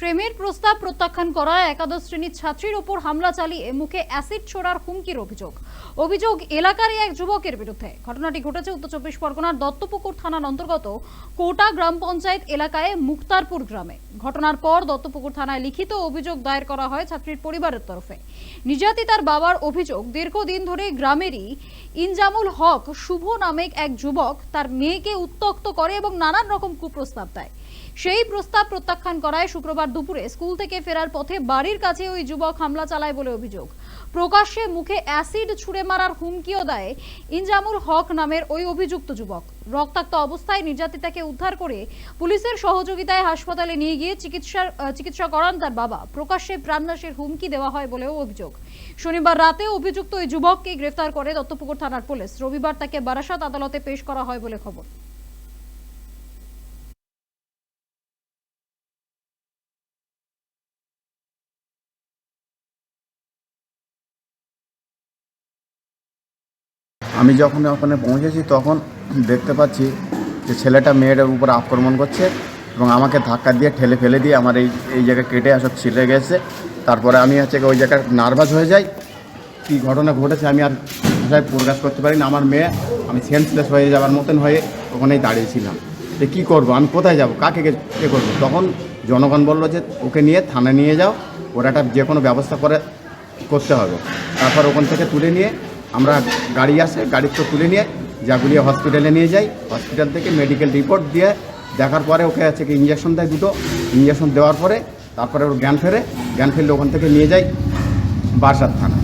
প্রেমের প্রস্তাব প্রত্যাখ্যান করায় একাদশ শ্রেণির ছাত্রীর ওপর হামলা চালিয়ে মুখে অ্যাসিড ছোড়ার হুমকির অভিযোগ। অভিযোগ, এলাকারই এক যুবকের বিরুদ্ধে। ঘটনাটি ঘটেছে উত্তর চব্বিশ পরগনার দত্তপুকুর থানার অন্তর্গত কোটা গ্রাম পঞ্চায়েত এলাকায় মুক্তারপুর গ্রামে। ঘটনার পর দত্তপুকুর থানায় লিখিত অভিযোগ দায়ের করা হয় ছাত্রীর পরিবারের তরফে। নির্যাতিতার বাবার অভিযোগ, দীর্ঘদিন ধরে গ্রামেরই ইনজামুল হক শুভ নামেক এক যুবক তার মেয়েকে উত্তক্ত করে এবং নানান রকম কুপ্রস্তাব দেয়। সেই প্রস্তাব প্রত্যাখ্যান করায় শুক্রবার দুপুরে স্কুল থেকে ফেরার পথে বাড়ির কাছে ওই যুবক হামলা চালায় বলে অভিযোগ। প্রকাশ্যে মুখে অ্যাসিড ছুড়ে মারার হুমকিও দেয় ইনজামুল হক নামের ওই অভিযুক্ত যুবক। রক্তাক্ত অবস্থায় নির্যাতিতাকে উদ্ধার করে পুলিশের সহযোগিতায় হাসপাতালে নিয়ে গিয়ে চিকিৎসার চিকিৎসা করান তার বাবা। প্রকাশ্যে প্রাণনাশের হুমকি দেওয়া হয় বলেও অভিযোগ। শনিবার রাতে অভিযুক্ত ওই যুবককে গ্রেফতার করে দত্তপুকুর থানার পুলিশ। রবিবার তাকে বারাসাত আদালতে পেশ করা হয় বলে খবর। আমি যখন ওখানে পৌঁছেছি, তখন দেখতে পাচ্ছি যে ছেলেটা মেয়েটার উপর আক্রমণ করছে এবং আমাকে ধাক্কা দিয়ে ঠেলে ফেলে দিয়ে আমার এই এই জায়গায় কেটে আসা ছিঁড়ে গেছে। তারপরে আমি হচ্ছে ওই জায়গায় নার্ভাস হয়ে যাই। কী ঘটনা ঘটেছে আমি আর ভাষায় প্রকাশ করতে পারি না আমার মেয়ে, আমি সেন্সলেস হয়ে যাওয়ার মতন হয়ে ওখানেই দাঁড়িয়েছিলাম যে কী করব? আমি কোথায় যাব? কাকে কে করব? তখন জনগণ বলল যে, ওকে নিয়ে থানায় নিয়ে যাও। ওরা একটা যে কোনো ব্যবস্থা করে, করতে হবে। তারপর ওখান থেকে তুলে নিয়ে আমরা গাড়ি আসে গাড়ির তো তুলে নিয়ে জাগুলিয়া হসপিটালে নিয়ে যাই। হসপিটাল থেকে মেডিকেল রিপোর্ট দিয়ে দেখার পরে ওকে আছে কি ইঞ্জেকশন দেয় দুটো। ইঞ্জেকশন দেওয়ার পরে তারপরে ওর জ্ঞান ফেরে। জ্ঞান ফেরলে ওখান থেকে নিয়ে যাই বারসাদ থানা